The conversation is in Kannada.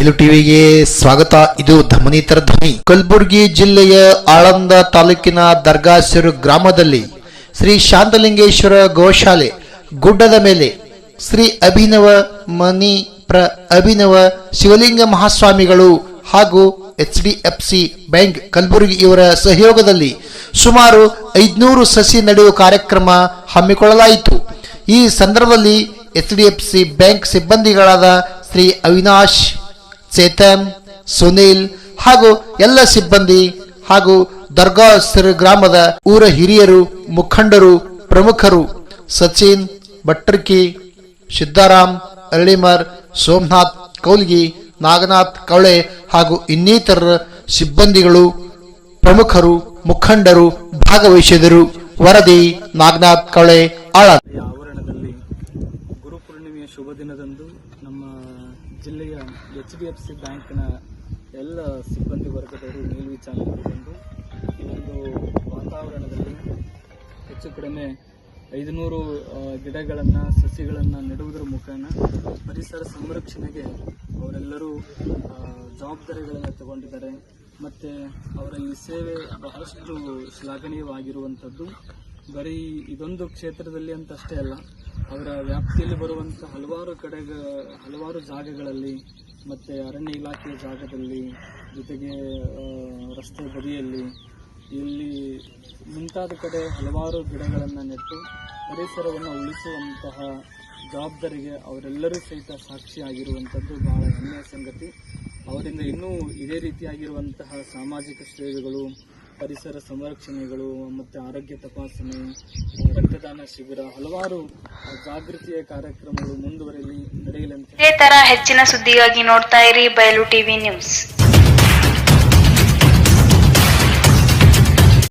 ಬಯಲು ಟಿವಿಗೆ ಸ್ವಾಗತ. ಇದು ಧಮನಿತರ ಧ್ವನಿ ಕಲಬುರಗಿ ಜಿಲ್ಲೆಯ ಆಳಂದ ತಾಲೂಕಿನ ದರ್ಗಾಸಿರು ಗ್ರಾಮದಲ್ಲಿ ಶ್ರೀ ಶಾಂತಲಿಂಗೇಶ್ವರ ಗೋಶಾಲೆ ಗುಡ್ಡದ ಮೇಲೆ ಶ್ರೀ ಅಭಿನವ ಮನಿ ಪ್ರ ಅಭಿನವ ಶಿವಲಿಂಗ ಮಹಾಸ್ವಾಮಿಗಳು ಹಾಗೂ H D F C bank Kalaburagi ಇವರ ಸಹಯೋಗದಲ್ಲಿ ಸುಮಾರು ಐದುನೂರು ಸಸಿ ನಡೆಯುವ ಕಾರ್ಯಕ್ರಮ ಹಮ್ಮಿಕೊಳ್ಳಲಾಯಿತು. ಈ ಸಂದರ್ಭದಲ್ಲಿ H D F C bank ಸಿಬ್ಬಂದಿಗಳಾದ Shri Avinash Chetan, Sunil ಹಾಗೂ ಎಲ್ಲ ಸಿಬ್ಬಂದಿ ಹಾಗೂ ದರ್ಗಾ ಸಿರು ಗ್ರಾಮದ ಊರ ಹಿರಿಯರು, ಮುಖಂಡರು, ಪ್ರಮುಖರು ಸಚಿನ್ ಭಟ್ರಕಿ ಸಿದ್ದಾರಾಮ್ ಅರಳಿಮರ್, ಸೋಮನಾಥ್, ಕೌಲ್ಗಿ, ನಾಗನಾಥ್, ಕವಳೆ ಹಾಗೂ ಇನ್ನಿತರ ಸಿಬ್ಬಂದಿಗಳು, ಪ್ರಮುಖರು, ಮುಖಂಡರು ಭಾಗವಹಿಸಿದರು. ವರದಿ ನಾಗನಾಥ್ ಕವಳೆ ಗುರುಪೂರ್ಣಿಮೆಯ ಶುಭ ದಿನದಂದು ನಮ್ಮ ಜಿಲ್ಲೆಯ ಎಚ್ ಡಿ ಎಫ್ ಸಿ ಬ್ಯಾಂಕ್ನ ಎಲ್ಲ ಸಿಬ್ಬಂದಿ ವರ್ಗದವರು ಮೇಲ್ವಿಚಾರಣೆ ಈ ಒಂದು ವಾತಾವರಣದಲ್ಲಿ ಹೆಚ್ಚು ಕಡಿಮೆ ಐದುನೂರು ಗಿಡಗಳನ್ನು, ಸಸಿಗಳನ್ನು ನೆಡುವುದರ ಮುಖಾನ ಪರಿಸರ ಸಂರಕ್ಷಣೆಗೆ ಅವರೆಲ್ಲರೂ ಜವಾಬ್ದಾರಿಗಳನ್ನು ತಗೊಂಡಿದ್ದಾರೆ. ಮತ್ತು ಅವರ ಈ ಸೇವೆ ಬಹಳಷ್ಟು ಶ್ಲಾಘನೀಯವಾಗಿರುವಂಥದ್ದು ಬರೀ ಇದೊಂದು ಕ್ಷೇತ್ರದಲ್ಲಿ ಅಂತಷ್ಟೇ ಅಲ್ಲ ಅವರ ವ್ಯಾಪ್ತಿಯಲ್ಲಿ ಬರುವಂಥ ಹಲವಾರು ಕಡೆಗ, ಹಲವಾರು ಜಾಗಗಳಲ್ಲಿ ಮತ್ತು ಅರಣ್ಯ ಇಲಾಖೆಯ ಜಾಗದಲ್ಲಿ ಜೊತೆಗೆ ರಸ್ತೆ ಬದಿಯಲ್ಲಿ ಇಲ್ಲಿ ಮುಂತಾದ ಕಡೆ ಹಲವಾರು ಗಿಡಗಳನ್ನು ನೆಟ್ಟು ಪರಿಸರವನ್ನು ಉಳಿಸುವಂತಹ ಜವಾಬ್ದಾರಿಗೆ ಅವರೆಲ್ಲರೂ ಸಹಿತ ಸಾಕ್ಷಿಯಾಗಿರುವಂಥದ್ದು ಬಹಳ ಹೆಮ್ಮೆಯ ಸಂಗತಿ. ಅವರಿಂದ ಇನ್ನೂ ಇದೇ ರೀತಿಯಾಗಿರುವಂತಹ ಸಾಮಾಜಿಕ ಸೇವೆಗಳು ಪರಿಸರ ಸಂರಕ್ಷಣೆಗಳು ಮತ್ತು ಆರೋಗ್ಯ ತಪಾಸಣೆ, ರಕ್ತದಾನ ಶಿಬಿರ, ಹಲವಾರು ಜಾಗೃತಿಯ ಕಾರ್ಯಕ್ರಮಗಳು ಮುಂದುವರೆಯಲಿ ನಡೆಯಲಿ ಅಂತ ಇದೇ ತರ ಹೆಚ್ಚಿನ ಸುದ್ದಿಗಾಗಿ ನೋಡ್ತಾ ಇರಿ ಬಯಲು ಟಿವಿ ನ್ಯೂಸ್.